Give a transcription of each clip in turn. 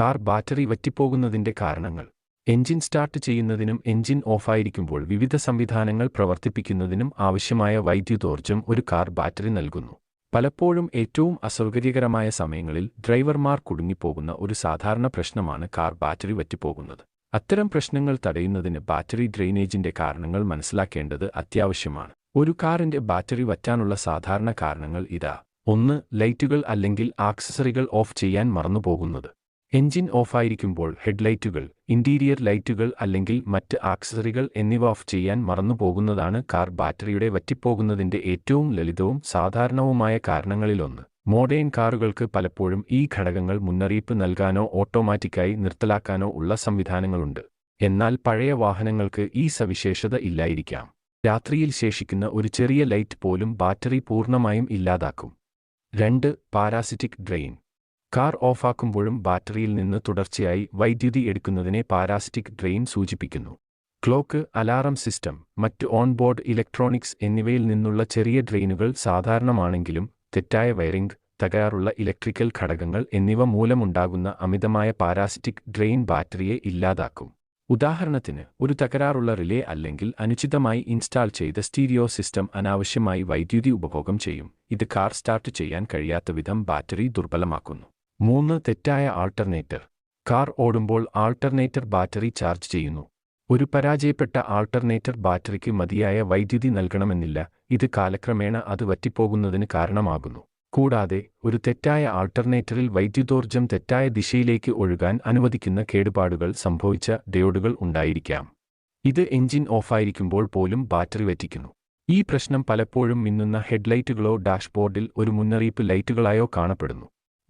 Car battery വറ്റിപ്പോകുന്നതിന്റെ കാരണങ്ങൾ. Engine start ചെയ്യുന്നതിനും എഞ്ചിൻ ഓഫായിരിക്കുമ്പോൾ വിവിധ സംവിധാനങ്ങൾ പ്രവർത്തിപ്പിക്കുന്നതിനും ആവശ്യമായ വൈദ്യുതോർജം ഒരു കാർ ബാറ്ററി നൽകുന്നു. പലപ്പോഴും ഏറ്റവും അസൗകര്യകരമായ സമയങ്ങളിൽ ഡ്രൈവർമാർ കുടുങ്ങിപ്പോകുന്ന ഒരു സാധാരണ പ്രശ്നമാണ് കാർ ബാറ്ററി വറ്റിപ്പോകുന്നത്. അത്തരം പ്രശ്നങ്ങൾ തടയുന്നതിന് ബാറ്ററി ഡ്രെയിനേജിന്റെ കാരണങ്ങൾ മനസ്സിലാക്കേണ്ടത് അത്യാവശ്യമാണ്. ഒരു കാറിന്റെ ബാറ്ററി വറ്റാനുള്ള സാധാരണ കാരണങ്ങൾ ഇതാ. ഒന്ന് ലൈറ്റുകൾ അല്ലെങ്കിൽ ആക്സസറികൾ ഓഫ് ചെയ്യാൻ മറന്നുപോകുന്നത്. എഞ്ചിൻ ഓഫായിരിക്കുമ്പോൾ ഹെഡ്ലൈറ്റുകൾ ഇന്റീരിയർ ലൈറ്റുകൾ അല്ലെങ്കിൽ മറ്റ് ആക്സസറികൾ എന്നിവ ഓഫ് ചെയ്യാൻ മറന്നുപോകുന്നതാണ് കാർ ബാറ്ററിയുടെ വറ്റിപ്പോകുന്നതിന്റെ ഏറ്റവും ലളിതവും സാധാരണവുമായ കാരണങ്ങളിലൊന്ന്. മോഡേൺ കാറുകൾക്ക് പലപ്പോഴും ഈ ഘടകങ്ങൾ മുന്നറിയിപ്പ് നൽകാനോ ഓട്ടോമാറ്റിക്കായി നിർത്തലാക്കാനോ ഉള്ള സംവിധാനങ്ങളുണ്ട്. എന്നാൽ പഴയ വാഹനങ്ങൾക്ക് ഈ സവിശേഷത ഇല്ലായിരിക്കാം. രാത്രിയിൽ ശേഷിക്കുന്ന ഒരു ചെറിയ ലൈറ്റ് പോലും ബാറ്ററി പൂർണമായും ഇല്ലാതാക്കും. രണ്ട് പാരാസിറ്റിക് ഡ്രെയിൻ. കാർ ഓഫാക്കുമ്പോഴും ബാറ്ററിയിൽ നിന്ന് തുടർച്ചയായി വൈദ്യുതി എടുക്കുന്നതിനെ പാരാസിറ്റിക് ഡ്രെയിൻ സൂചിപ്പിക്കുന്നു. ക്ലോക്ക് അലാറം സിസ്റ്റം മറ്റ് ഓൺബോർഡ് ഇലക്ട്രോണിക്സ് എന്നിവയിൽ നിന്നുള്ള ചെറിയ ഡ്രെയിനുകൾ സാധാരണമാണെങ്കിലും തെറ്റായ വയറിംഗ് തകരാറുള്ള ഇലക്ട്രിക്കൽ ഘടകങ്ങൾ എന്നിവ മൂലമുണ്ടാകുന്ന അമിതമായ പാരാസിറ്റിക് ഡ്രെയിൻ ബാറ്ററിയെ ഇല്ലാതാക്കും. ഉദാഹരണത്തിന് ഒരു തകരാറുള്ള റിലേ അല്ലെങ്കിൽ അനുചിതമായി ഇൻസ്റ്റാൾ ചെയ്ത സ്റ്റീരിയോ സിസ്റ്റം അനാവശ്യമായി വൈദ്യുതി ഉപഭോഗം ചെയ്യും. ഇത് കാർ സ്റ്റാർട്ട് ചെയ്യാൻ കഴിയാത്ത വിധം ബാറ്ററി ദുർബലമാക്കുന്നു. മൂന്ന് തെറ്റായ ആൾട്ടർനേറ്റർ. കാർ ഓടുമ്പോൾ ആൾട്ടർനേറ്റർ ബാറ്ററി ചാർജ് ചെയ്യുന്നു. ഒരു പരാജയപ്പെട്ട ആൾട്ടർനേറ്റർ ബാറ്ററിക്ക് മതിയായ വൈദ്യുതി നൽകണമെന്നില്ല ഇത് കാലക്രമേണ അത് വറ്റിപ്പോകുന്നതിന് കാരണമാകുന്നു. കൂടാതെ ഒരു തെറ്റായ ആൾട്ടർനേറ്ററിൽ വൈദ്യുതോർജം തെറ്റായ ദിശയിലേക്ക് ഒഴുകാൻ അനുവദിക്കുന്ന കേടുപാടുകൾ സംഭവിച്ച ഡയോഡുകൾ ഉണ്ടായിരിക്കാം. ഇത് എഞ്ചിൻ ഓഫായിരിക്കുമ്പോൾ പോലും ബാറ്ററി വറ്റിക്കുന്നു. ഈ പ്രശ്നം പലപ്പോഴും മിന്നുന്ന ഹെഡ്ലൈറ്റുകളോ ഡാഷ്ബോർഡിൽ ഒരു മുന്നറിയിപ്പ് ലൈറ്റുകളായോ കാണപ്പെടുന്നു.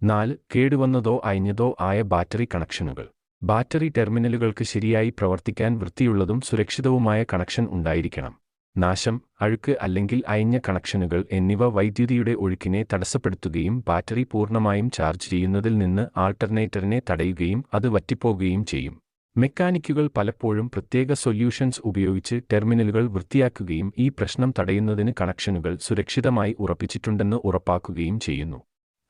നാല് കേടുവന്നതോ അയഞ്ഞതോ ആയ ബാറ്ററി കണക്ഷനുകൾ. ബാറ്ററി ടെർമിനലുകൾക്ക് ശരിയായി പ്രവർത്തിക്കാൻ വൃത്തിയുള്ളതും സുരക്ഷിതവുമായ കണക്ഷൻ ഉണ്ടായിരിക്കണം. നാശം അഴുക്ക് അല്ലെങ്കിൽ അയഞ്ഞ കണക്ഷനുകൾ എന്നിവ വൈദ്യുതിയുടെ ഒഴുക്കിനെ തടസ്സപ്പെടുത്തുകയും ബാറ്ററി പൂർണമായും ചാർജ് ചെയ്യുന്നതിൽ നിന്ന് ആൾട്ടർനേറ്ററിനെ തടയുകയും അത് വറ്റിപ്പോകുകയും ചെയ്യും. മെക്കാനിക്കുകൾ പലപ്പോഴും പ്രത്യേക സൊല്യൂഷൻസ് ഉപയോഗിച്ച് ടെർമിനലുകൾ വൃത്തിയാക്കുകയും ഈ പ്രശ്നം തടയുന്നതിന് കണക്ഷനുകൾ സുരക്ഷിതമായി ഉറപ്പിച്ചിട്ടുണ്ടെന്ന് ഉറപ്പാക്കുകയും ചെയ്യുന്നു.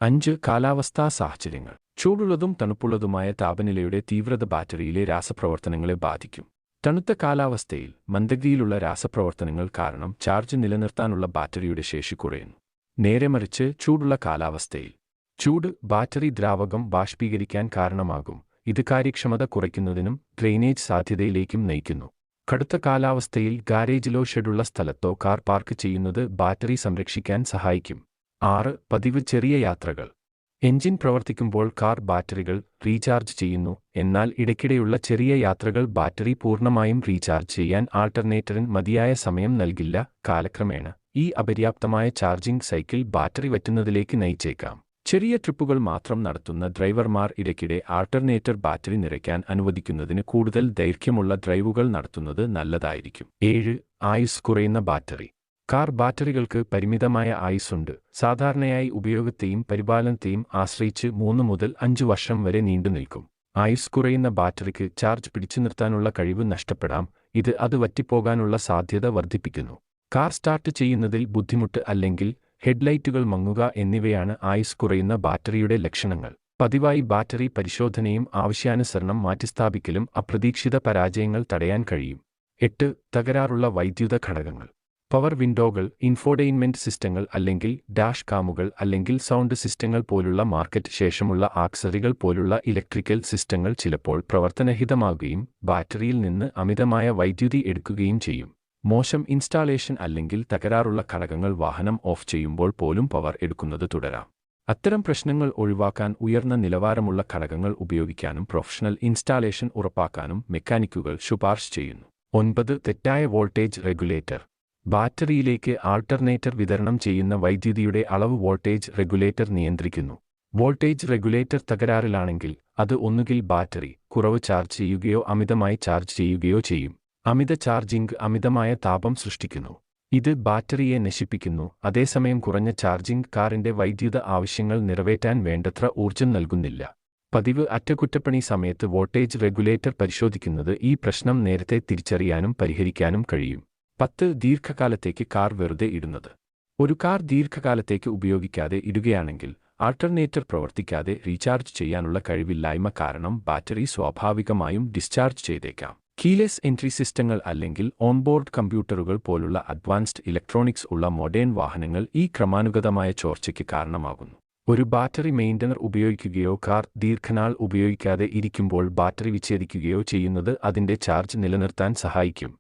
അഞ്ച് കാലാവസ്ഥാ സാഹചര്യങ്ങൾ. ചൂടുള്ളതും തണുപ്പുള്ളതുമായ താപനിലയുടെ തീവ്രത ബാറ്ററിയിലെ രാസപ്രവർത്തനങ്ങളെ ബാധിക്കും. തണുത്ത കാലാവസ്ഥയിൽ മന്ദഗതിയിലുള്ള രാസപ്രവർത്തനങ്ങൾ കാരണം ചാർജ് നിലനിർത്താനുള്ള ബാറ്ററിയുടെ ശേഷി കുറയുന്നു. നേരെ മറിച്ച് ചൂടുള്ള കാലാവസ്ഥയിൽ. ചൂട് ബാറ്ററി ദ്രാവകം ബാഷ്പീകരിക്കാൻ കാരണമാകും. ഇത് കാര്യക്ഷമത കുറയ്ക്കുന്നതിനും ഡ്രെയിനേജ് സാധ്യതയിലേക്കും നയിക്കുന്നു. കടുത്ത കാലാവസ്ഥയിൽ ഗാരേജിലോ ഷെഡുള്ള സ്ഥലത്തോ കാർ പാർക്ക് ചെയ്യുന്നത് ബാറ്ററി സംരക്ഷിക്കാൻ സഹായിക്കും. ആറ് പതിവ് ചെറിയ യാത്രകൾ. എഞ്ചിൻ പ്രവർത്തിക്കുമ്പോൾ കാർ ബാറ്ററികൾ റീചാർജ് ചെയ്യുന്നു എന്നാൽ ഇടയ്ക്കിടെയുള്ള ചെറിയ യാത്രകൾ ബാറ്ററി പൂർണമായും റീചാർജ് ചെയ്യാൻ ആൾട്ടർനേറ്ററിന് മതിയായ സമയം നൽകില്ല കാലക്രമേണ. ഈ അപര്യാപ്തമായ ചാർജിംഗ് സൈക്കിൾ ബാറ്ററി വറ്റുന്നതിലേക്ക് നയിച്ചേക്കാം. ചെറിയ ട്രിപ്പുകൾ മാത്രം നടത്തുന്ന ഡ്രൈവർമാർ ഇടയ്ക്കിടെ ആൾട്ടർനേറ്റർ ബാറ്ററി നിറയ്ക്കാൻ അനുവദിക്കുന്നതിന് കൂടുതൽ ദൈർഘ്യമുള്ള ഡ്രൈവുകൾ നടത്തുന്നത് നല്ലതായിരിക്കും. ഏഴ് ആയുസ് കുറയുന്ന ബാറ്ററി. കാർ ബാറ്ററികൾക്ക് പരിമിതമായ ആയുസ്സുണ്ട് സാധാരണയായി ഉപയോഗത്തെയും പരിപാലനത്തെയും ആശ്രയിച്ച് മൂന്ന് മുതൽ അഞ്ച് വർഷം വരെ നീണ്ടുനിൽക്കും ആയുസ് കുറയുന്ന ബാറ്ററിക്ക് ചാർജ് പിടിച്ചു നിർത്താനുള്ള കഴിവ് നഷ്ടപ്പെടാം. ഇത് അത് വറ്റിപ്പോകാനുള്ള സാധ്യത വർദ്ധിപ്പിക്കുന്നു. കാർ സ്റ്റാർട്ട് ചെയ്യുന്നതിൽ ബുദ്ധിമുട്ട് അല്ലെങ്കിൽ ഹെഡ്ലൈറ്റുകൾ മങ്ങുക എന്നിവയാണ് ആയുസ് കുറയുന്ന ബാറ്ററിയുടെ ലക്ഷണങ്ങൾ. പതിവായി ബാറ്ററി പരിശോധനയും ആവശ്യാനുസരണം മാറ്റിസ്ഥാപിക്കലും അപ്രതീക്ഷിത പരാജയങ്ങൾ തടയാൻ കഴിയും. എട്ട് തകരാറുള്ള വൈദ്യുത ഘടകങ്ങൾ. പവർ വിൻഡോകൾ ഇൻഫോർടൈൻമെന്റ് സിസ്റ്റങ്ങൾ അല്ലെങ്കിൽ ഡാഷ് കാമുകൾ അല്ലെങ്കിൽ സൗണ്ട് സിസ്റ്റങ്ങൾ പോലുള്ള മാർക്കറ്റ് ശേഷമുള്ള ആക്സറികൾ പോലുള്ള ഇലക്ട്രിക്കൽ സിസ്റ്റങ്ങൾ ചിലപ്പോൾ പ്രവർത്തനഹിതമാകുകയും ബാറ്ററിയിൽ നിന്ന് അമിതമായ വൈദ്യുതി എടുക്കുകയും ചെയ്യും. മോശം ഇൻസ്റ്റാളേഷൻ അല്ലെങ്കിൽ തകരാറുള്ള ഘടകങ്ങൾ വാഹനം ഓഫ് ചെയ്യുമ്പോൾ പോലും പവർ എടുക്കുന്നത് തുടരാം. അത്തരം പ്രശ്നങ്ങൾ ഒഴിവാക്കാൻ ഉയർന്ന നിലവാരമുള്ള ഘടകങ്ങൾ ഉപയോഗിക്കാനും പ്രൊഫഷണൽ ഇൻസ്റ്റാളേഷൻ ഉറപ്പാക്കാനും മെക്കാനിക്കുകൾ ശുപാർശ ചെയ്യുന്നു. ഒൻപത് തെറ്റായ വോൾട്ടേജ് റെഗുലേറ്റർ. ബാറ്ററിയിലേക്ക് ആൾട്ടർനേറ്റർ വിതരണം ചെയ്യുന്ന വൈദ്യുതിയുടെ അളവ് വോൾട്ടേജ് റെഗുലേറ്റർ നിയന്ത്രിക്കുന്നു. വോൾട്ടേജ് റെഗുലേറ്റർ തകരാറിലാണെങ്കിൽ അത് ഒന്നുകിൽ ബാറ്ററി കുറവ് ചാർജ് ചെയ്യുകയോ അമിതമായി ചാർജ് ചെയ്യുകയോ ചെയ്യും. അമിത ചാർജിംഗ് അമിതമായ താപം സൃഷ്ടിക്കുന്നു. ഇത് ബാറ്ററിയെ നശിപ്പിക്കുന്നു. അതേസമയം കുറഞ്ഞ ചാർജിംഗ് കാറിന്റെ വൈദ്യുത ആവശ്യങ്ങൾ നിറവേറ്റാൻ വേണ്ടത്ര ഊർജം നൽകുന്നില്ല. പതിവ് അറ്റകുറ്റപ്പണി സമയത്ത് വോൾട്ടേജ് റെഗുലേറ്റർ പരിശോധിക്കുന്നത് ഈ പ്രശ്നം നേരത്തെ തിരിച്ചറിയാനും പരിഹരിക്കാനും കഴിയും. പത്ത് ദീർഘകാലത്തേക്ക് കാർ വെറുതെ ഇടുന്നത്. ഒരു കാർ ദീർഘകാലത്തേക്ക് ഉപയോഗിക്കാതെ ഇടുകയാണെങ്കിൽ ആൾട്ടർനേറ്റർ പ്രവർത്തിക്കാതെ റീചാർജ് ചെയ്യാനുള്ള കഴിവില്ലായ്മ കാരണം ബാറ്ററി സ്വാഭാവികമായും ഡിസ്ചാർജ് ചെയ്തേക്കാം. കീലെസ് എൻട്രി സിസ്റ്റങ്ങൾ അല്ലെങ്കിൽ ഓൺബോർഡ് കമ്പ്യൂട്ടറുകൾ പോലുള്ള അഡ്വാൻസ്ഡ് ഇലക്ട്രോണിക്സ് ഉള്ള മോഡേൺ വാഹനങ്ങൾ ഈ ക്രമാനുഗതമായ ചോർച്ചയ്ക്ക് കാരണമാകുന്നു. ഒരു ബാറ്ററി മെയിന്റനർ ഉപയോഗിക്കുകയോ കാർ ദീർഘനാൾ ഉപയോഗിക്കാതെ ഇരിക്കുമ്പോൾ ബാറ്ററി വിച്ഛേദിക്കുകയോ ചെയ്യുന്നത് അതിന്റെ ചാർജ് നിലനിർത്താൻ സഹായിക്കും.